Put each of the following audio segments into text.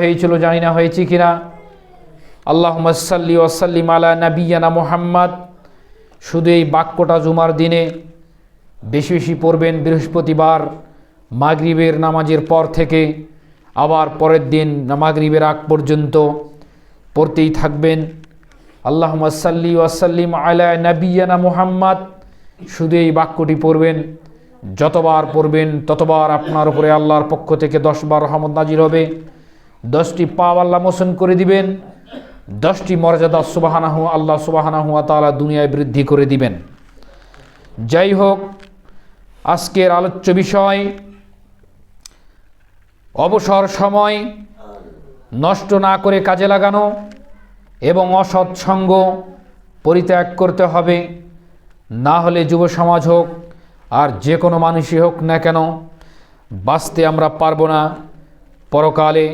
হয়েছিল, জানি না হয়েছে কিনা। আল্লাহ সাল্লি ওয়াসাল্লিম আলা নাবিয়ানা মোহাম্মদ। শুধু এই বাক্যটা জুমার দিনে বেশি বেশি পড়বেন বৃহস্পতিবার মাগরিবের নামাজের পর থেকে। আবার পরের দিন মাগরিবের আগ পর্যন্ত পড়তেই থাকবেন। আল্লাহ সাল্লি ওয়াসাল্লিম আলা নাবিয়ানা মোহাম্মদ। শুধু এই বাক্যটি পড়বেন, যতবার পড়বেন ততবার আপনার উপরে আল্লাহর পক্ষ থেকে দশবার রহমত নাজির হবে। দশটি পাপ আল্লাহ মোশন করে দিবেন। দশটি মর্যাদা সুবাহানাহু আল্লাহ সুবাহানাহু তালা দুনিয়ায় বৃদ্ধি করে দিবেন। যাই হোক, আজকের আলোচ্য বিষয়, অবসর সময়, নষ্ট না করে কাজে লাগানো এবং অসৎ সঙ্গ পরিত্যাগ করতে হবে। না হলে যুব সমাজ হোক, আর যে কোনো মানুষই হোক না কেন, বাঁচতে আমরা পারব না। পরকালে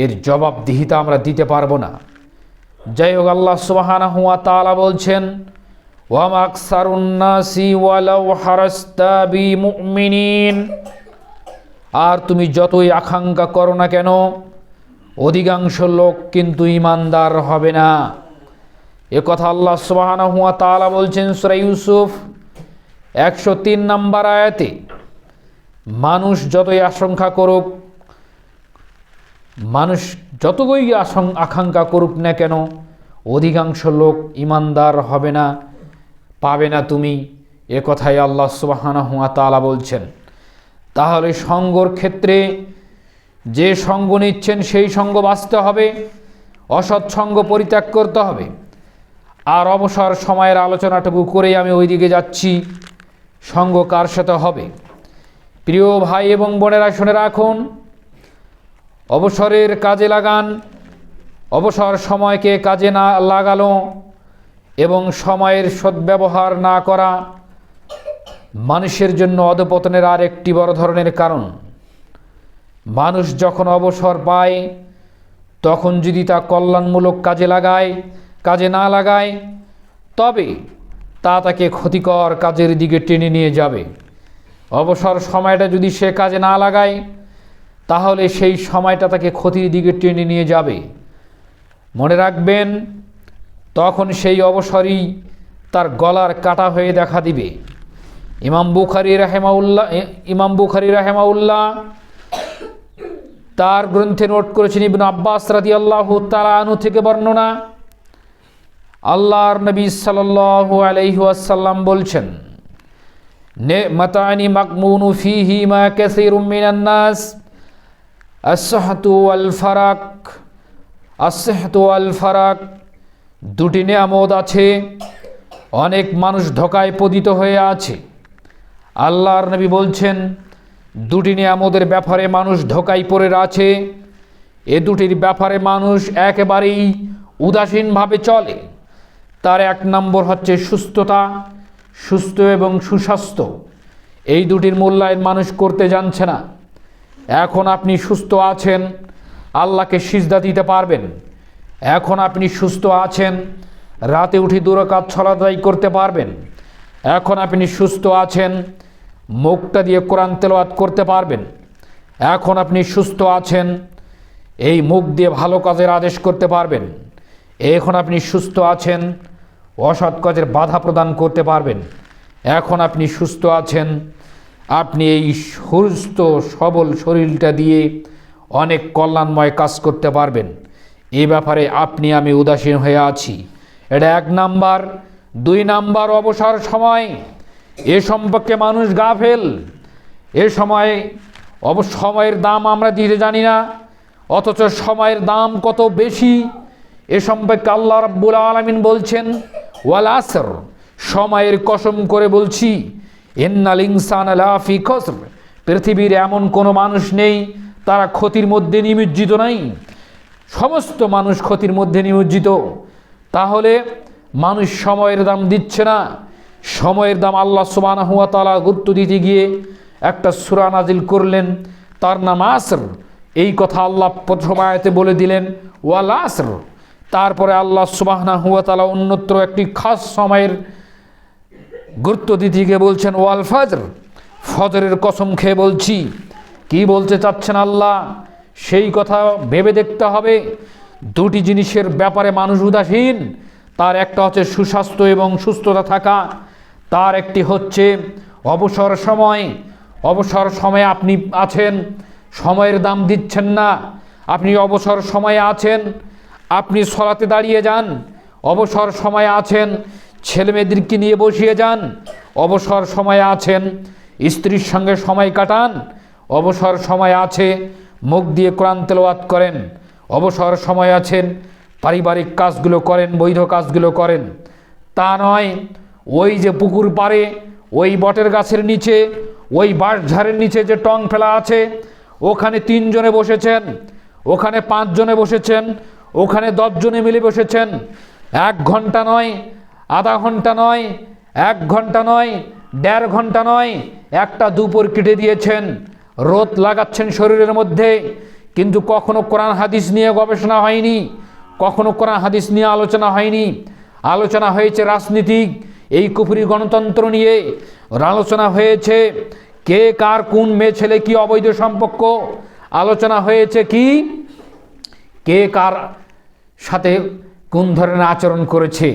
এর জবাবদিহিতা আমরা দিতে পারব না। যাই হোক আল্লাহ সুবাহানা হুয়া তালা বলছেন, ওয়াম আকসারুন্নাসি ওয়ালাউ হারাস্তা বি মুমিনিন আর তুমি যতই আকাঙ্ক্ষা করো না কেন, অধিকাংশ লোক কিন্তু ইমানদার হবে না। এ কথা আল্লাহ সুবাহানা হুয়া তালা বলছেন সুরা ইউসুফ, একশো তিন নম্বর আয়াতে, মানুষ যতই আশঙ্কা করুক মানুষ যতই আসং আকাঙ্ক্ষা করুক না কেন, অধিকাংশ লোক ইমানদার হবে না, পাবে না তুমি, এ কথাই আল্লাহ সুবাহানা হুয়া তালা বলছেন। তাহলে সঙ্গর ক্ষেত্রে যে সঙ্গ নিচ্ছেন সেই সঙ্গ বাঁচতে হবে, অসৎ সঙ্গ পরিত্যাগ করতে হবে। আর অবসর সময়ের আলোচনাটুকু করেই আমি ওইদিকে যাচ্ছি, সঙ্গ কার সাথে হবে? প্রিয় ভাই এবং বোনেরা শুনে রাখুন অবসরের কাজে লাগান, অবসর সময়কে কাজে না লাগালো এবং সময়ের সদ্ব্যবহার না করা মানুষের জন্য অধপতনের আর একটি বড় ধরনের কারণ। মানুষ যখন অবসর পায়, তখন যদি তা কল্যাণমূলক কাজে লাগায়, কাজে না লাগায়, তবে তা তাকে ক্ষতিকর কাজের দিকে টেনে নিয়ে যাবে। অবসর সময়টা যদি সে কাজে না লাগায় তাহলে সেই সময়টা তাকে ক্ষতির দিকে টেনে নিয়ে যাবে। মনে রাখবেন, তখন সেই অবসরই তার গলার কাটা হয়ে দেখা দিবে। ইমাম বুখারি রাহেমাউল্লাহ ইমাম বুখারি রাহেমাউল্লাহ তার গ্রন্থে নোট করেছেন ইবন আব্বাস রাদি আল্লাহ তালানু থেকে বর্ণনা। আল্লাহর নবী সাল্লাল্লাহু আলাইহি ওয়াসাল্লাম বলছেন, নে, মাতানি মাকমুনু ফিহি মা কাসীরুম মিনান নাস। আসহাতু আল ফারাক আসহাতু আল ফারাক দুটি নিয়ামত আছে। অনেক মানুষ ধোকায় পতিত হয়ে আছে। আল্লাহর নবী বলছেন, দুটি নিয়ামতের ব্যাপারে মানুষ ধোকায় পড়ে আছে। এ দুটির ব্যাপারে মানুষ একেবারেই উদাসীনভাবে চলে। তার এক নম্বর হচ্ছে সুস্থতা, সুস্থ এবং সুস্বাস্থ্য। এই দুটির মূল্যায়ন মানুষ করতে জানছে না। এখন আপনি সুস্থ আছেন, আল্লাহকে সিজদা দিতে পারবেন। এখন আপনি সুস্থ আছেন, রাতে উঠে দূরকাত ছলাদাই করতে পারবেন। এখন আপনি সুস্থ আছেন, মুখটা দিয়ে কোরআন তেলাওয়াত করতে পারবেন। এখন আপনি সুস্থ আছেন, এই মুখ দিয়ে ভালো কাজের আদেশ করতে পারবেন। এখন আপনি সুস্থ আছেন, অসৎ কাজের বাধা প্রদান করতে পারবেন। এখন আপনি সুস্থ আছেন আপনি এই সুস্থ, সবল শরীরটা দিয়ে অনেক কল্যাণময় কাজ করতে পারবেন। এই ব্যাপারে আপনি, আমি উদাসীন হয়ে আছি। এটা এক নাম্বার। দুই নাম্বার, অবসর সময়। এ সম্পর্কে মানুষ গাফেল। এ সময় অব, সময়ের দাম আমরা দিতে জানি না। অথচ সময়ের দাম কত বেশি? এ সম্পর্কে আল্লাহ রাব্বুল আলামিন বলছেন, ওয়াল আসর। সময়ের কসম করে বলছি পৃথিবীর এমন কোনো মানুষ নেই, তারা ক্ষতির মধ্যে নিমজ্জিত নাই। সমস্ত মানুষ ক্ষতির মধ্যে নিমজ্জিত। তাহলে মানুষ সময়ের দাম দিচ্ছে না। সময়ের দাম আল্লাহ সুবানা হুয়া তালা গুরুত্ব দিতে গিয়ে একটা সুরা নাজিল করলেন, তার নাম আসর। এই কথা আল্লাহ প্রথম আয়াতে বলে দিলেন, ওয়াল আসর। তারপরে আল্লাহ সুবাহনা হুয়া তালা অন্যত্র একটি খাস সময়ের গুরুত্ব গিয়ে বলছেন, ওয়াল ফজর, ফজরের কসম খেয়ে বলছি। কি বলতে চাচ্ছেন আল্লাহ? সেই কথা ভেবে দেখতে হবে। দুটি জিনিসের ব্যাপারে মানুষ উদাসীন। তার একটা হচ্ছে সুস্বাস্থ্য এবং সুস্থতা থাকা। তার একটি হচ্ছে অবসর সময়। অবসর সময়ে আপনি আছেন। সময়ের দাম দিচ্ছেন না। আপনি অবসর সময়ে আছেন। আপনি সরাতে দাঁড়িয়ে যান। অবসর সময়ে আছেন। ছেলেমেয়েদেরকে নিয়ে বসিয়ে যান। অবসর সময়ে আছেন, স্ত্রীর সঙ্গে সময় কাটান। অবসর সময় আছে, মুখ দিয়ে কোরআন করেন। অবসর সময় আছেন, পারিবারিক কাজগুলো করেন, বৈধ কাজগুলো করেন। তা নয়, ওই যে পুকুর পাড়ে, ওই বটের গাছের নিচে, ওই বাঁশঝাড়ের নিচে যে টং ফেলা আছে, ওখানে তিনজনে বসেছেন, ওখানে পাঁচজনে বসেছেন, ওখানে দশজনে মিলে বসেছেন। এক ঘণ্টা নয় আধা ঘণ্টা নয়, এক ঘণ্টা নয়, দেড় ঘণ্টা নয়, একটা দুপুর কেটে দিয়েছেন। রোদ লাগাচ্ছেন শরীরের মধ্যে, কিন্তু কখনো কোরআন হাদিস নিয়ে গবেষণা হয়নি, কখনো কোরআন হাদিস নিয়ে আলোচনা হয়নি। আলোচনা হয়েছে রাজনীতিক, এই কুফুরি গণতন্ত্র নিয়ে। আলোচনা হয়েছে কে কার কোন মেয়ে ছেলে কি অবৈধ সম্পর্ক। আলোচনা হয়েছে কি কে কার সাথে কোন ধরনের আচরণ করেছে।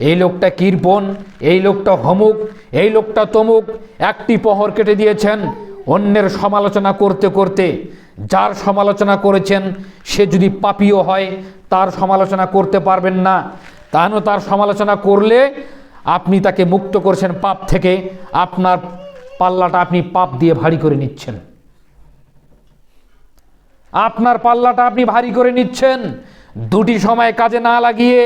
এই লোকটা কীর্পন, এই লোকটা হমুক এই লোকটা তমুক, একটি পহর কেটে দিয়েছেন। অন্যের সমালোচনা করতে করতে যার সমালোচনা করেছেন, সে যদি পাপিও হয়, তার সমালোচনা করতে পারবেন না। তাহলে তার সমালোচনা করলে আপনি তাকে মুক্ত করছেন পাপ থেকে। আপনার পাল্লাটা আপনি পাপ দিয়ে ভারী করে নিচ্ছেন। আপনার পাল্লাটা আপনি ভারী করে নিচ্ছেন। দুটি সময় কাজে না লাগিয়ে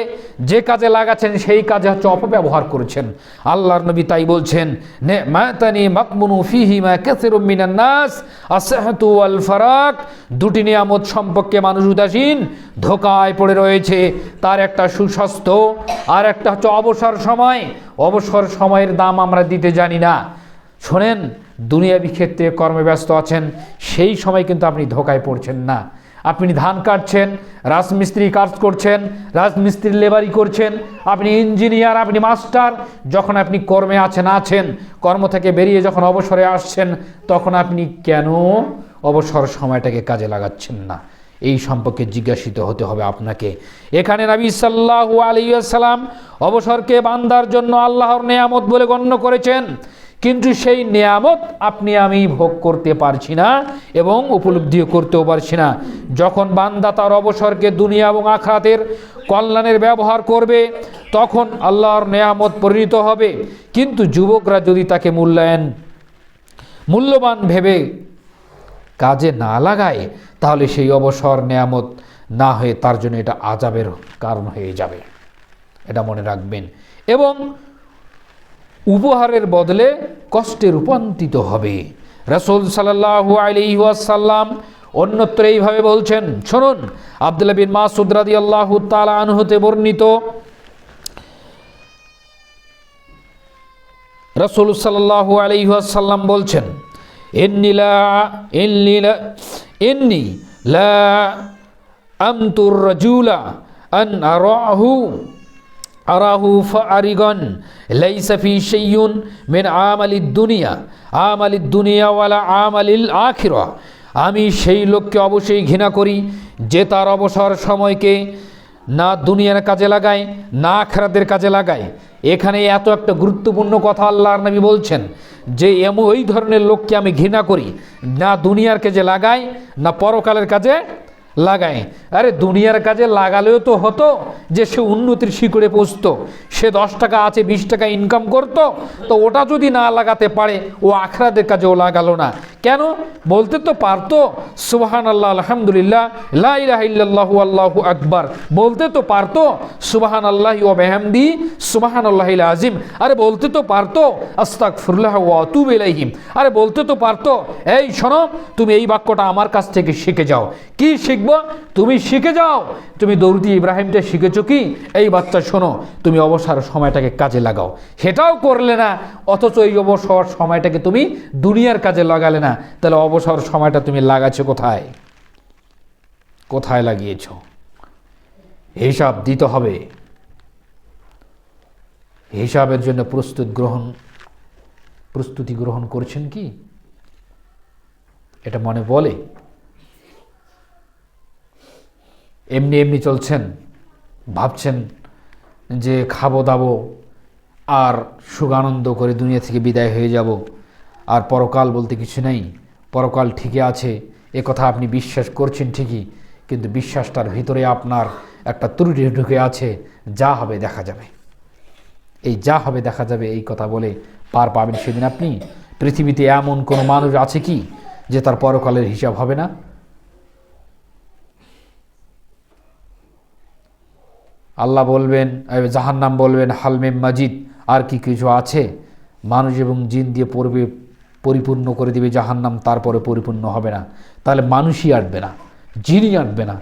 যে কাজে লাগাচ্ছেন, সেই কাজে হচ্ছে অপব্যবহার করেছেন। আল্লাহর নবী তাই বলছেন নে মাতানি মাকমুনু ফিহি মা কাসিরুম মিনান নাস আসহাতু ওয়াল ফারাক। দুটি নিয়ামত সম্পর্কে মানুষ উদাসীন, ধোকায় পড়ে রয়েছে। তার একটা সুস্বাস্থ্য, আর একটা হচ্ছে অবসর সময়। অবসর সময়ের দাম আমরা দিতে জানি না। শোনেন, দুনিয়াবি ক্ষেত্রে কর্মে ব্যস্ত আছেন, সেই সময় কিন্তু আপনি ধোকায় পড়ছেন না। আপনি ধান কাটছেন, রাজমিস্ত্রি কাজ করছেন রাজমিস্ত্রির লেবারি করছেন, আপনি ইঞ্জিনিয়ার, আপনি মাস্টার, যখন আপনি কর্মে আছেন আছেন, কর্ম থেকে বেরিয়ে যখন অবসরে আসছেন, তখন আপনি কেন অবসর সময়টাকে কাজে লাগাচ্ছেন না? এই সম্পর্কে জিজ্ঞাসিত হতে হবে আপনাকে। এখানে নবী সাল্লাহু আলাইসাল্লাম অবসরকে বান্দার জন্য আল্লাহর নেয়ামত বলে গণ্য করেছেন। কিন্তু সেই নেয়ামত আপনি আমি ভোগ করতে পারছি না এবং উপলব্ধিও করতেও পারছি না। যখন বান্দা তার অবসরকে দুনিয়া এবং আখরাতের কল্যাণের ব্যবহার করবে, তখন আল্লাহর নেয়ামত পরিণত হবে। কিন্তু যুবকরা যদি তাকে মূল্যায়ন, মূল্যবান ভেবে কাজে না লাগায়, তাহলে সেই অবসর নেয়ামত না হয়ে তার জন্য এটা আজাবের কারণ হয়ে যাবে। এটা মনে রাখবেন। এবং উপহারের বদলে কষ্টে রূপান্তরিত হবে। রসুল সাল্লাহু আলি ওয়াসাল্লাম অন্যত্র এইভাবে বলছেন, শুনুন, আবদুল্লাহ বিন মাসুদ রাদি আল্লাহ তালা আনহতে বর্ণিত, রসুল সাল্লাহু আলি ওয়াসাল্লাম বলছেন এন্নি লা এন্নি লা এন্নি লা আমতুর রাজুলা আন আরাহু আরাহু ফারিগন লাইসা ফি শাইউন মিন আমালিদ দুনিয়া আমালিদ দুনিয়া ওয়ালা আমালিল আখিরা। আমি সেই লোককে অবশ্যই ঘৃণা করি যে তার অবসর সময়কে না দুনিয়ার কাজে লাগায়, না আখরাতের কাজে লাগায়। এখানে এত একটা গুরুত্বপূর্ণ কথা আল্লাহর নবী বলছেন যে এমন ওই ধরনের লোককে আমি ঘৃণা করি। না দুনিয়ার কাজে লাগায়, না পরকালের কাজে লাগায়। আরে দুনিয়ার কাজে লাগালেও তো হতো যে সে উন্নতির শিকড়ে পৌঁছত। সে দশ টাকা আছে, বিশ টাকা ইনকাম করতো, তো ওটা যদি না লাগাতে পারে, ও আখরাদের কাজেও লাগালো না। কেন? বলতে তো পারতো সুবাহান আল্লাহ আলহামদুলিল্লাহ লাহু আল্লাহু আকবার। বলতে তো পারতো সুবাহান আল্লাহ ও মেহামদি সুবাহান আল্লাহ আজিম আরে বলতে তো পারতো আস্তাক ফুল্লাহ ও অতুব এলাইহিম আরে বলতে তো পারতো, এই শোনো, তুমি এই বাক্যটা আমার কাছ থেকে শিখে যাও। কি শিখব? তুমি শিখে যাও। তুমি দৌড়দি ইব্রাহিমটা শিখেছো কি? এই বাচ্চা শোনো, তুমি অবসর সময়টাকে কাজে লাগাও। সেটাও করলে না, অথচ এই অবসর সময়টাকে তুমি দুনিয়ার কাজে লাগালে না। তাহলে অবসর সময়টা তুমি লাগাচ্ছো কোথায়? কোথায় লাগিয়েছ? হিসাব দিতে হবে। হিসাবের জন্য প্রস্তুত গ্রহণ, প্রস্তুতি গ্রহণ করছেন কি? এটা মনে বলে। এমনি এমনি চলছেন, ভাবছেন যে খাব দাবো আর সুগানন্দ করে দুনিয়া থেকে বিদায় হয়ে যাব। আর পরকাল বলতে কিছু নেই। পরকাল ঠিকই আছে, এ কথা আপনি বিশ্বাস করছেন ঠিকই, কিন্তু বিশ্বাসটার ভিতরে আপনার একটা ত্রুটি ঢুকে আছে, যা হবে দেখা যাবে। এই যা হবে দেখা যাবে, এই কথা বলে পার পাবেন সেদিন আপনি। পৃথিবীতে এমন কোনো মানুষ আছে কি, যে তার পরকালের হিসাব হবে না? আল্লাহ বলবেন জাহান্নাম বলবেন হালমেম মাজিদ, আর কি কিছু আছে? মানুষ এবং জিন দিয়ে পড়বে পরিপূর্ণ করে দিবে, জাহান্নাম তারপরে পরিপূর্ণ হবে না। তাহলে মানুষই আটবে না, জিনই আটবে না।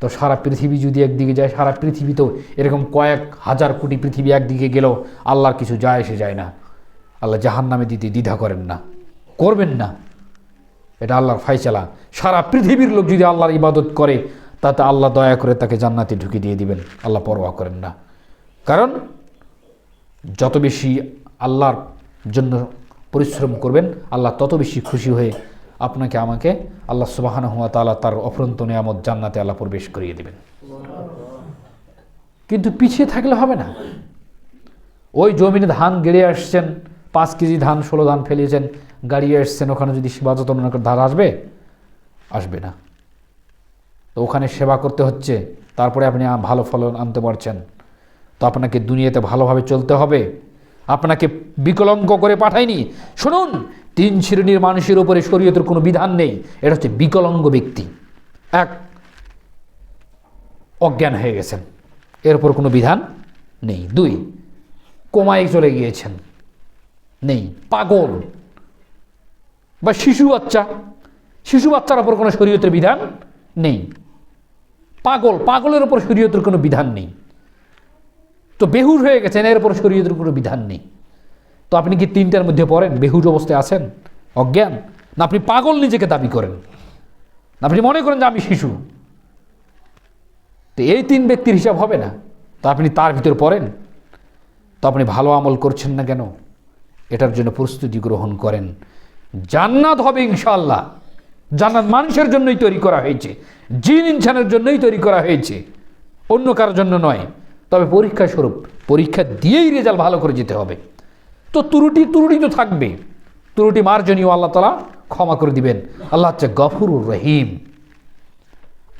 তো সারা পৃথিবী যদি একদিকে যায়, সারা পৃথিবী তো এরকম কয়েক হাজার কোটি পৃথিবী একদিকে গেলেও আল্লাহর কিছু যায় এসে যায় না। আল্লাহ জাহান্নামে দিতে দ্বিধা করেন না, করবেন না। এটা আল্লাহর ফাইচালা সারা পৃথিবীর লোক যদি আল্লাহর ইবাদত করে, তাতে আল্লাহ দয়া করে তাকে জান্নাতে ঢুকে দিয়ে দিবেন। আল্লাহ পরোয়া করেন না। কারণ, যত বেশি আল্লাহর জন্য পরিশ্রম করবেন, আল্লাহ তত বেশি খুশি হয়ে আপনাকে, আমাকে আল্লাহ সুবাহান হুয়া তালা তার অফরন্ত নিয়ামত জান্নাতে আল্লাহ প্রবেশ করিয়ে দেবেন। কিন্তু পিছিয়ে থাকলে হবে না। ওই জমিনে ধান গেড়ে আসছেন, পাঁচ কেজি ধান, ষোলো ধান ফেলিয়েছেন গাড়ি আসছেন, ওখানে যদি সেবা করে ধান আসবে? আসবে না। তো ওখানে সেবা করতে হচ্ছে, তারপরে আপনি ভালো ফলন আনতে পারছেন। তো আপনাকে দুনিয়াতে ভালোভাবে চলতে হবে। আপনাকে বিকলঙ্ক করে পাঠায়নি। শুনুন, তিন শ্রেণির মানুষের উপরে শরীয়তের কোনো বিধান নেই। এটা হচ্ছে বিকলঙ্গ ব্যক্তি। এক, অজ্ঞান হয়ে গেছেন। এর উপর কোনো বিধান নেই। দুই, কোমায় চলে গিয়েছেন। নেই, পাগল বা শিশু বাচ্চা। শিশু বাচ্চার ওপর কোনো শরীয়তের বিধান নেই। পাগল, পাগলের ওপর শরীয়তের কোনো বিধান নেই। তো বেহুর হয়ে গেছেন এর উপর শরীয়তের কোনো বিধান নেই। তো আপনি কি তিনটার মধ্যে পড়েন? বেহুর অবস্থায় আছেন? অজ্ঞান? না, আপনি পাগল নিজেকে দাবি করেন। না, আপনি মনে করেন যে আমি শিশু। তো এই তিন ব্যক্তির হিসাব হবে না। তো আপনি তার ভিতর পড়েন। তো আপনি ভালো আমল করছেন না কেন? এটার জন্য প্রস্তুতি গ্রহণ করেন। জান্নাত হবে ইনশাল্লাহ জান্নাত মানুষের জন্যই তৈরি করা হয়েছে। জিন ইনসানের জন্যই তৈরি করা হয়েছে। অন্য কারোর জন্য নয়। তবে পরীক্ষা স্বরূপ, পরীক্ষা দিয়েই রেজাল্ট ভালো করে যেতে হবে। তো ত্রুটি ত্রুটি তো থাকবে। ত্রুটি মার্জনীয়, আল্লাহ তালা ক্ষমা করে দিবেন। আল্লাহ হচ্ছে গফুরুর রহিম।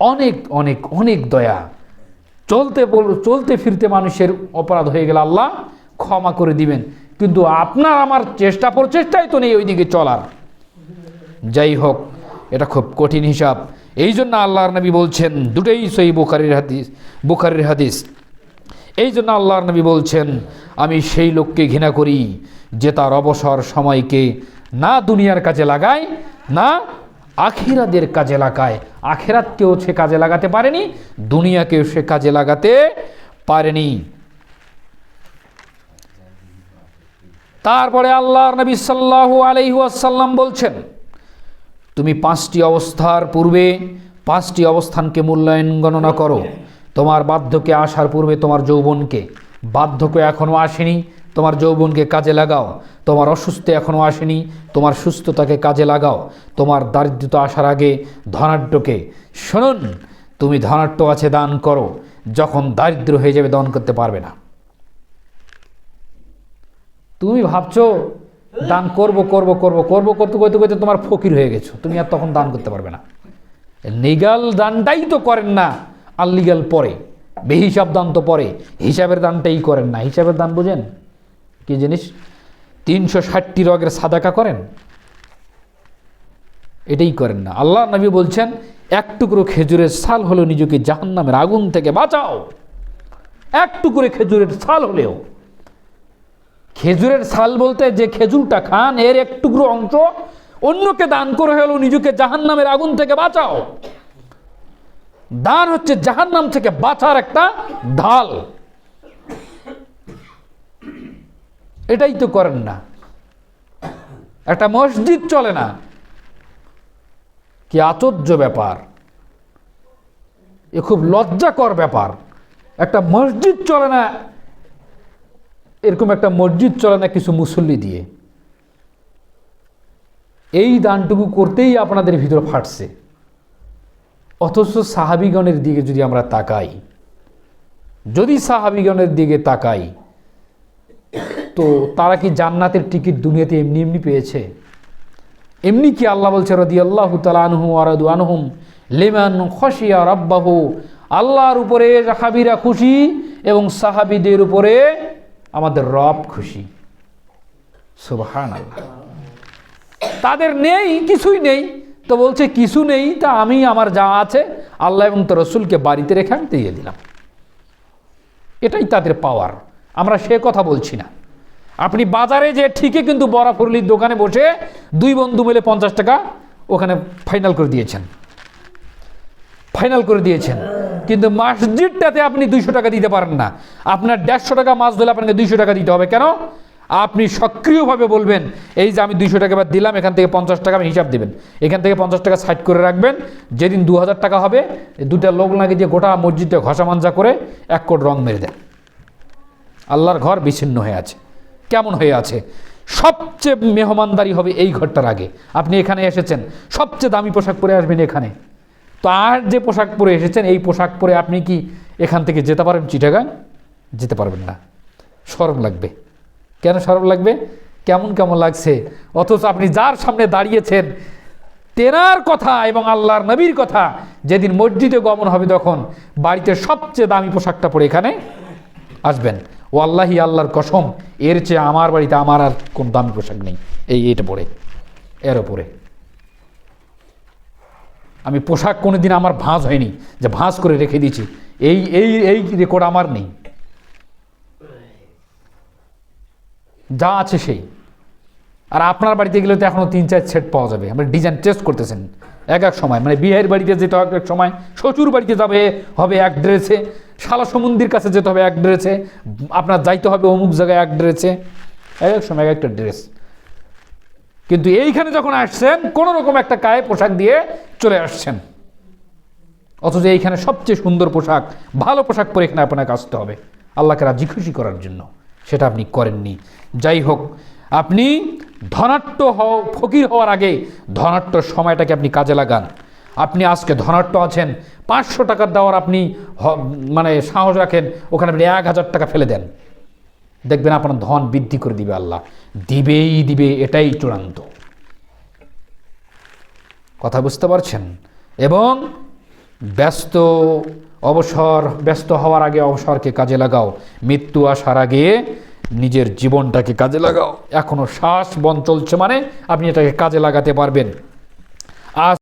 অনেক অনেক অনেক দয়া। চলতে চলতে ফিরতে মানুষের অপরাধ হয়ে গেলে আল্লাহ ক্ষমা করে দিবেন। কিন্তু আপনার আমার চেষ্টা প্রচেষ্টাই তো নেই ওইদিকে চলার। যাই হোক, এটা খুব কঠিন হিসাব। এই জন্য আল্লাহর নবী বলছেন, দুটোই সই বুখারির হাদিস বুখারির হাদিস। এই জন্য আল্লাহর নবী বলছেন, আমি সেই লোককে ঘৃণা করি যে তার অবসর সময়কে না দুনিয়ার কাজে লাগায়, না আখিরাদের কাজে লাগায়। আখেরাতকেও সে কাজে লাগাতে পারেনি, দুনিয়াকেও সে কাজে লাগাতে পারেনি। তারপরে আল্লাহর নবী সাল্লাল্লাহু আলাইহি ওয়াসাল্লাম বলছেন, তুমি পাঁচটি অবস্থার পূর্বে পাঁচটি অবস্থানকে মূল্যায়ন গণনা করো। তোমার বার্ধক্যে আসার পূর্বে তোমার যৌবনকে। বার্ধক্য এখনও আসেনি, তোমার যৌবনকে কাজে লাগাও। তোমার অসুস্থ এখনও আসেনি, তোমার সুস্থতাকে কাজে লাগাও। তোমার দারিদ্রতা আসার আগে ধনাঢ্যকে। শুনুন, তুমি ধনাঢ্য আছে দান করো, যখন দারিদ্র হয়ে যাবে দান করতে পারবে না। তুমি ভাবছ, দান করব করব করব করব, করতে করতে করতে তোমার ফকির হয়ে গেছো। তুমি আর তখন দান করতে পারবে না। লিগাল দানটাই তো করেন না। আনলিগাল পরে, বেহিসাব দান তো পরে, হিসাবের দানটাই করেন না। হিসাবের দান বোঝেন? কি জিনিস? তিনশো ষাটটি রগের সাদাকা করেন? এটাই করেন না। আল্লাহ নবী বলছেন, এক টুকরো খেজুরের সাল হলেও নিজেকে জাহান্নামের আগুন থেকে বাঁচাও। এক টুকরো খেজুরের সাল হলেও। খেজুরের সাল বলতে যে খেজুরটা খান, এর এক টুকরো অংশ অন্যকে দান করে হলেও নিজেকে জাহান্নামের আগুন থেকে বাঁচাও। দান হচ্ছে জাহান্নাম থেকে বাঁচার একটা ঢাল। এটাই তো করেন না। একটা মসজিদ চলে না। কি আচর্য ব্যাপার। এ খুব লজ্জাকর ব্যাপার। একটা মসজিদ চলে না, এরকম একটা মসজিদ চলে না কিছু মুসল্লি দিয়ে। এই দানটুকু করতেই আপনাদের ভিতর ফাটছে। অথচ সাহাবিগণের দিকে যদি আমরা তাকাই, যদি সাহাবিগণের দিকে তাকাই, তো তারা কি জান্নাতের টিকিট দুনিয়াতে এমনি এমনি পেয়েছে? এমনি কি আল্লাহ বলছে রদি আল্লাহ তালানহু আরাদু আনহুম, লেমান খসিয়া রাব্বাহু, আল্লাহর উপরে সাহাবিরা খুশি এবং সাহাবিদের উপরে আমাদের রব খুশি। সুবহান আল্লাহ তাদের নেই, কিছুই নেই। তো বলছে, কিছু নেই, তা আমি, আমার যা আছে, আল্লাহ এবং তো রসুলকে বাড়িতে রেখে আমি দিয়ে দিলাম। এটাই তাদের পাওয়ার। আমরা সে কথা বলছি না। আপনি বাজারে যে ঠিকই কিন্তু বরাফরলির দোকানে বসে দুই বন্ধু মিলে পঞ্চাশ টাকা ওখানে ফাইনাল করে দিয়েছেন। ফাইনাল করে দিয়েছেন। কিন্তু মসজিদটাতে আপনি দুইশো টাকা দিতে পারেন না। আপনার দেড়শো টাকা মাছ ধরলে আপনাকে দুইশো টাকা দিতে হবে। কেন? আপনি সক্রিয়ভাবে বলবেন, এই যে আমি দুইশো টাকা এবার দিলাম, এখান থেকে পঞ্চাশ টাকা আমি হিসাব দেবেন। এখান থেকে পঞ্চাশ টাকা সাইড করে রাখবেন। যেদিন দু হাজার টাকা হবে দুটা লোক লাগে দিয়ে গোটা মসজিদে ঘষা মাঞ্জা করে এক কোট রং মেরে দেন আল্লাহর ঘর বিচ্ছিন্ন হয়ে আছে, কেমন হয়ে আছে? সবচেয়ে মেহমানদারি হবে এই ঘরটার আগে। আপনি এখানে এসেছেন, সবচেয়ে দামি পোশাক পরে আসবেন এখানে। তো আর যে পোশাক পরে এসেছেন, এই পোশাক পরে আপনি কি এখান থেকে যেতে পারেন চিটাগাং? যেতে পারবেন না। সরম লাগবে। কেন সরব লাগবে? কেমন কেমন লাগছে? অথচ আপনি যার সামনে দাঁড়িয়েছেন, তেনার কথা এবং আল্লাহর নবীর কথা যেদিন মসজিদে গমন হবে তখন বাড়িতে সবচেয়ে দামি পোশাকটা পরে এখানে আসবেন। ও আল্লাহি আল্লাহর কসম, এর চেয়ে আমার বাড়িতে আমার আর কোন দামি পোশাক নেই। এই এটা পরে, এর ওপরে। আমি পোশাক কোনোদিন আমার ভাঁজ হয়নি, যে ভাঁজ করে রেখে দিয়েছি। এই এই এই রেকর্ড আমার নেই। যা আছে সেই। আর আপনার বাড়িতে গেলে তো এখনও তিন, চার সেট পাওয়া যাবে। আমরা ডিজাইন টেস্ট করতেছেন এক এক সময়। মানে বিয়ের বাড়িতে যেতে হবে এক সময়, শ্বশুর বাড়িতে যাবে, হবে এক ড্রেসে। শালা সমুন্দির কাছে যেতে হবে এক ড্রেসে। আপনার যাইতে হবে অমুক জায়গায় এক ড্রেসে। এক এক সময় এক একটা ড্রেস। কিন্তু এইখানে যখন আসছেন কোনো রকম একটা গায়ে পোশাক দিয়ে চলে আসছেন। অথচ এইখানে সবচেয়ে সুন্দর পোশাক, ভালো পোশাক পরে এখানে আপনাকে আসতে হবে। আল্লাহকে রাজি খুশি করার জন্য। সেটা আপনি করেননি। যাই হোক আপনি ধনাট্য হও, ফকির হওয়ার আগে ধনাট্য সময়টাকে আপনি কাজে লাগান। আপনি আজকে ধনাট্য আছেন, পাঁচশো টাকার দেওয়ার আপনি মানে সাহস রাখেন, ওখানে আপনি এক হাজার টাকা ফেলে দেন। দেখবেন আপনার ধন বৃদ্ধি করে দিবে আল্লাহ। দিবেই দিবে, এটাই চূড়ান্ত। কথা বুঝতে পারছেন? এবং ব্যস্ত, অবসর, ব্যস্ত হওয়ার আগে অবসরকে কাজে লাগাও। মৃত্যু আসার আগে নিজের জীবনটাকে কাজে লাগাও। এখনও শ্বাস বন চলছে মানে আপনি এটাকে কাজে লাগাতে পারবেন। আজ